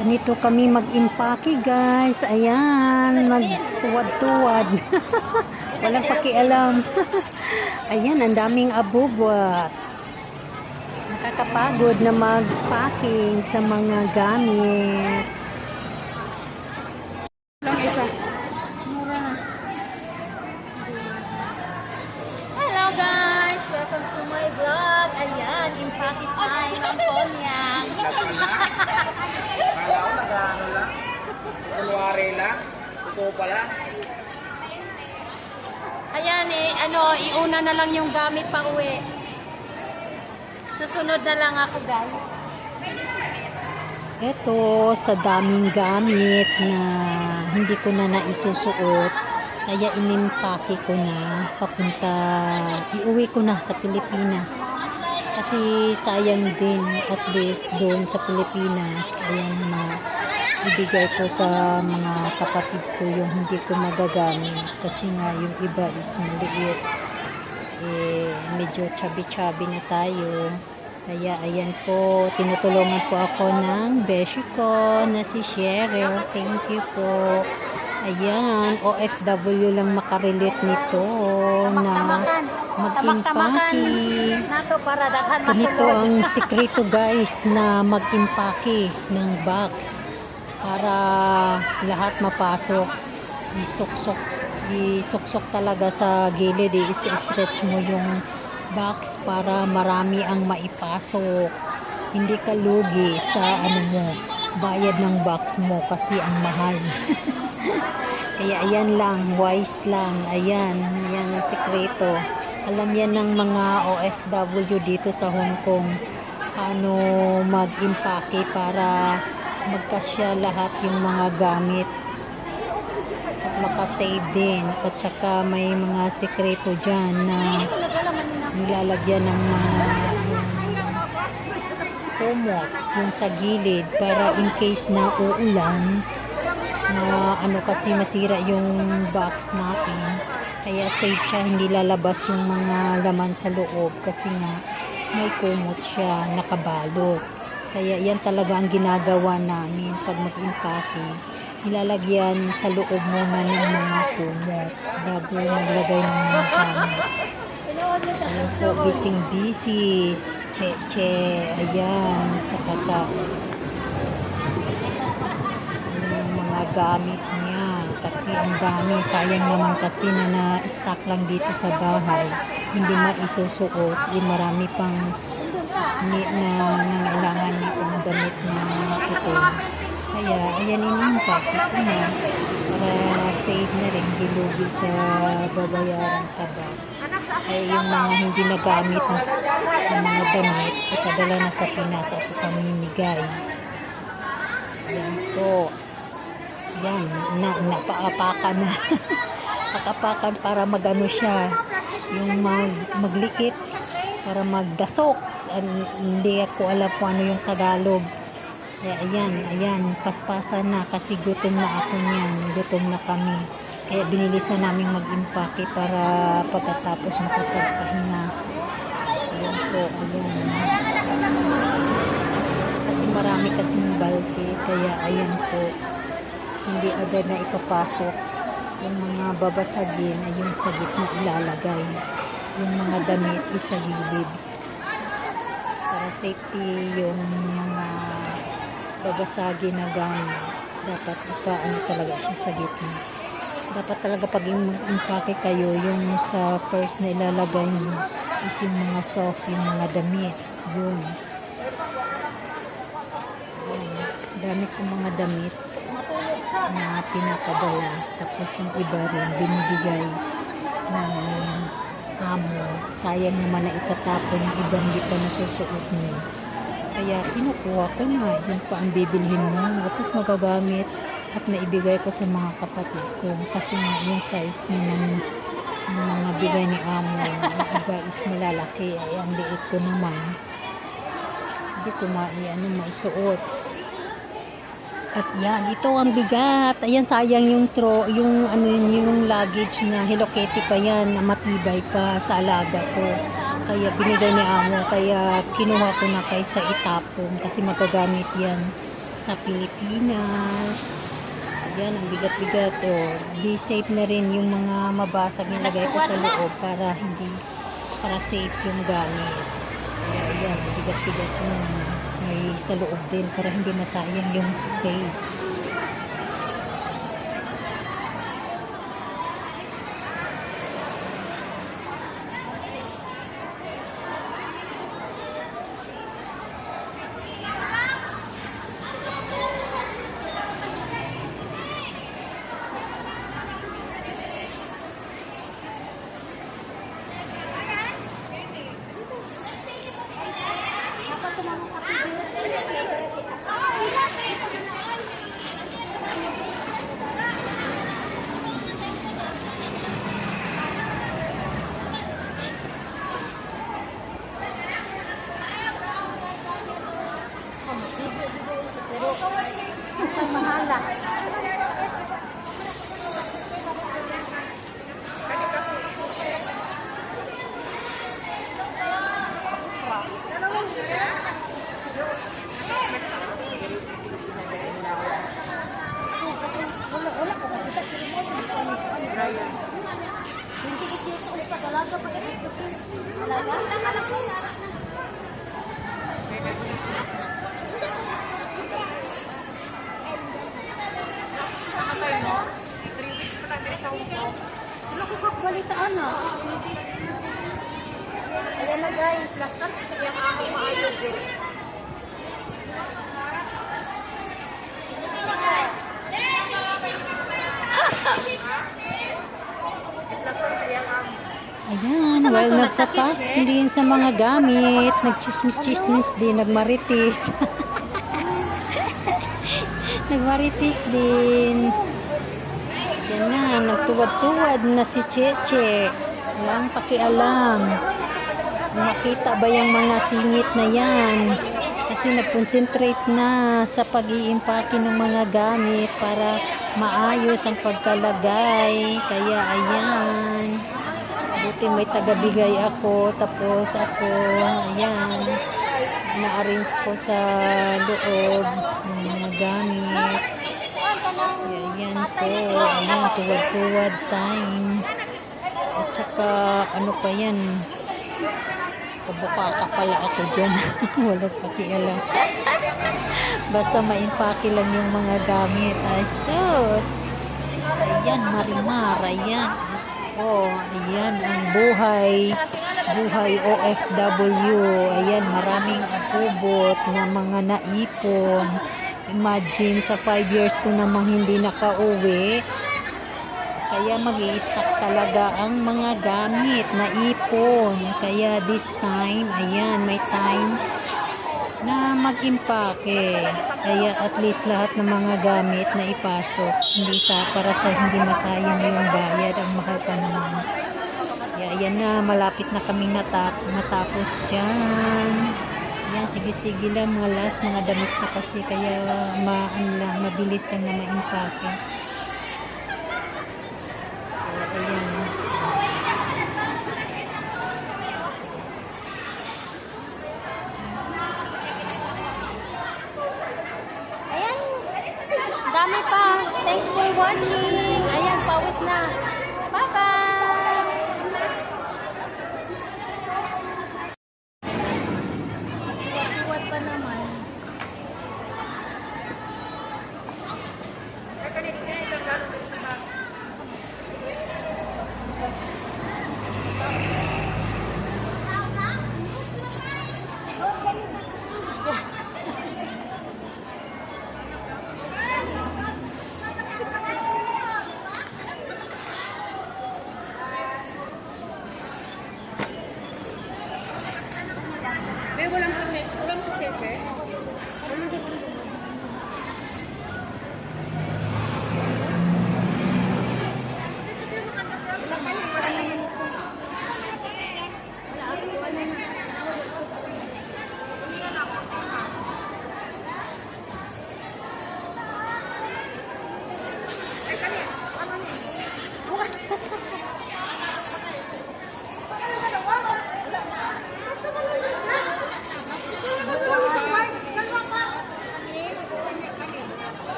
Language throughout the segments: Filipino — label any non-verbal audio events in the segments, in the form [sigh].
Ganito kami mag-impake guys. Ayan, magtuwad-tuwad. [laughs] Walang pakialam. [laughs] Ayan, ang daming abubwat. Nakakapagod na mag-packing sa mga gamit. Totoo pala. Ayan eh, ano, iuna na lang yung gamit pa uwi. Susunod na lang ako guys. Ito, sa daming gamit na hindi ko na naisusuot, kaya inimpake ko na papunta, iuwi ko na sa Pilipinas. Kasi sayang din, at least doon sa Pilipinas, ayan na ibigay ko sa mga kapatid ko yung hindi ko magagamit. Kasi nga yung iba is maliit. Eh, medyo chubby-chubby na tayo. Kaya ayan po, tinutulungan po ako ng beshi ko na si Cheryl. Thank you po. Ayan, OFW lang makarelate nito na mag-impake. Ganito ang sikreto guys na mag-impake ng box para lahat mapasok. Isuksok, isuksok talaga sa gilid, i-stretch mo yung box para marami ang maipasok. Hindi ka lugi sa ano mo, bayad ng box mo kasi ang mahal. [laughs] Kaya ayan lang, wise lang. Ayan, yan ang sikreto. Alam yan ng mga OFW dito sa Hong Kong paano mag-impake para magkasya lahat yung mga gamit. At makasave din. At saka may mga sikreto dyan na nilalagyan ng mga kumot yung sa gilid para in case na uulan na ano kasi masira yung box natin. Kaya safe siya hindi lalabas yung mga laman sa loob kasi nga may kumot siya nakabalot kaya yan talaga ang ginagawa namin pag mag-impake ilalagyan sa loob muna ng mga kumot bago maglagay ng mga gamit Ayan po, bising bisis. Che, che. Ayan, sa kaka. Ayan mga gamit niya. Kasi ang dami. Sayang naman kasi na na-stock lang dito sa bahay. Hindi maisusuot. Yung marami pang ni, na nangailangan na pang damit na ito. Kaya, ayan inimpak. Ito na. Para save na rin. Hindi lugi sa babayaran sa bag ay yung mga hindi nagamit na ng mga damit ipadala na sa Pinas at pamimigay. Yan po. Yan, na, napaapakan na. [laughs] Pakapakan para magano siya. Yung mag, magliit para magdasok. Hindi ako alam kung ano yung Tagalog. Kaya ayan, ayan, paspasan na kasi gutom na ako niyan. Gutom na kami. Kaya binilisan namin mag-impake para pagkatapos makapagpahinga. Ayan po, ayan. Kasi marami kasing balde, kaya ayan po. Hindi agad na ipapasok. Yung mga babasagin ay yung sa gitna ilalagay. Yung mga damit isa gilid. Para safety yung mga babasagin na gamit. Dapat ipaano talaga siya sa gitna. Dapat talaga pag impake kayo yung sa first na ilalagay mo is yung mga soft yung mga damit. Yun. Dami kong mga damit na pinapadala tapos yung iba rin binibigay ng amo. Sayang naman na itatapon yung iba hindi pa nasusuot niyo kaya kinukuha ko na yun pa ang bibilhin mo. At least magagamit at naibigay ko sa mga kapatid ko. Kasi yung size naman ng mga bigay ni amo yung iba is malalaki. Ay ang liit ko naman. Hindi ko mai ano maisuot at yan ito ang bigat ayan sayang yung tro yung ano yun, yung luggage na Hello Kitty pa yan na matibay pa sa alaga ko kaya binigay ni amo kaya kinuha ko na kaysa itapon kasi magagamit yan sa Pilipinas. Yan, ang bigat-bigat. O, be safe na rin yung mga mabasag nilagay ko sa loob para hindi, para safe yung gamit. Kaya yan, ang bigat-bigat yung may sa loob din para hindi masayang yung space. Balitaan na. Ayan na guys. Ayan, while nagpapak, hindi yun sa mga gamit, nagchismis-chismis din, nagmaritis. [laughs] nagmaritis din. Yan na, nagtuwad-tuwad na si Cheche. Walang pakialam. Nakita ba yung mga singit na yan? Kasi nag-concentrate na sa pag-iimpake ng mga gamit para maayos ang pagkalagay. Kaya ayan. Buti may tagabigay ako. Tapos ako, ayan. Na-arrange ko sa loob ng mga gamit. Ayan po. Ayan, tuwad-tuwad time. At saka, ano pa yan? Kabuka ka pala ako dyan. [laughs] Walang pakialam. Basta maimpake lang yung mga gamit. Ay, sus! Ayan, marimar. Ayan, Diyos ko. Ayan, ang buhay. Buhay OFW. Ayan, maraming abubot na mga naipon. Imagine, sa 5 years ko namang hindi nakauwi. Kaya mag stock talaga ang mga gamit na ipon. Kaya this time, ayan, may time na mag-impake. Kaya at least lahat ng mga gamit na ipasok. Hindi sa, para sa hindi masayang yung bayad. Ang mahal pa naman. Kaya ayan na, malapit na kaming natap matapos dyan. Yan, sige-sige lang mga last, mga damit na kasi kaya ma, ano lang, mabilis lang na ma-impake. Okay.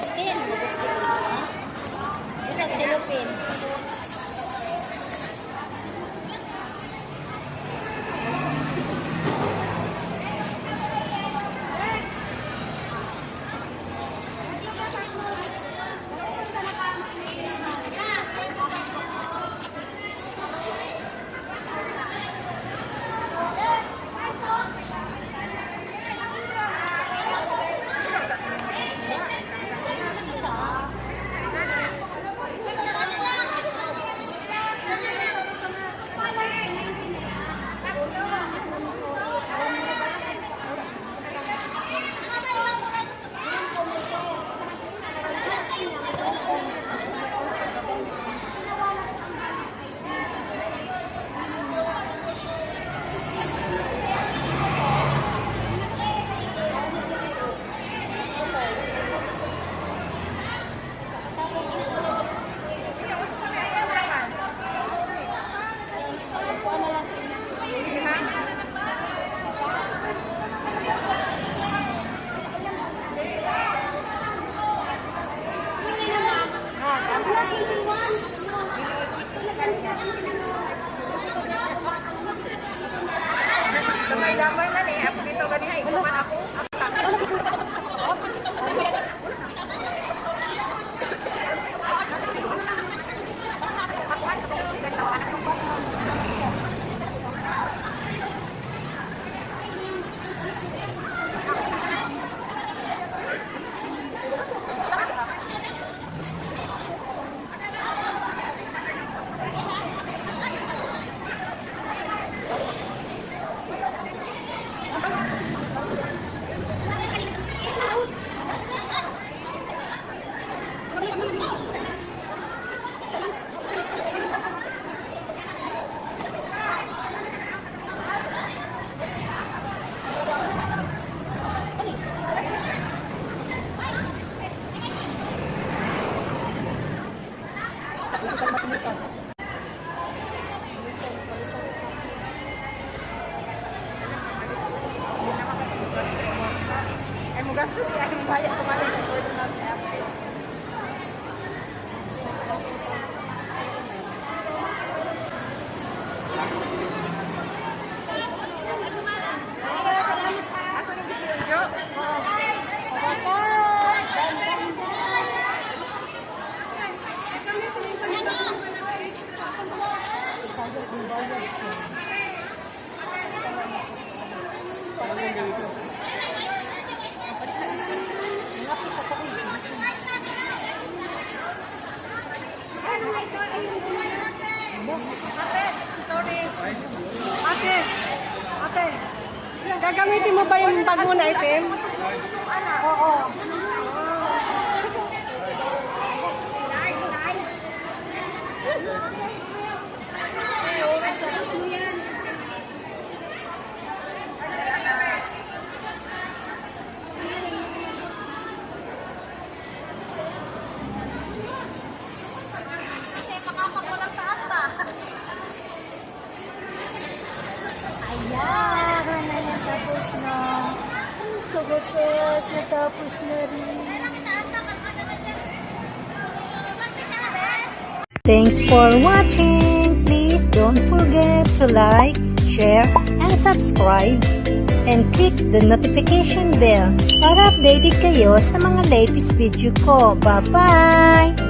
Plastin. Ito, number में silupin. Ate, gagamitin mo ba yung bag mo na itim? Oo. Ayan, na natapos na. Sa wakas, natapos na rin. Thanks for watching. Please don't forget to like, share, and subscribe. And click the notification bell para updated kayo sa mga latest video ko. Bye-bye!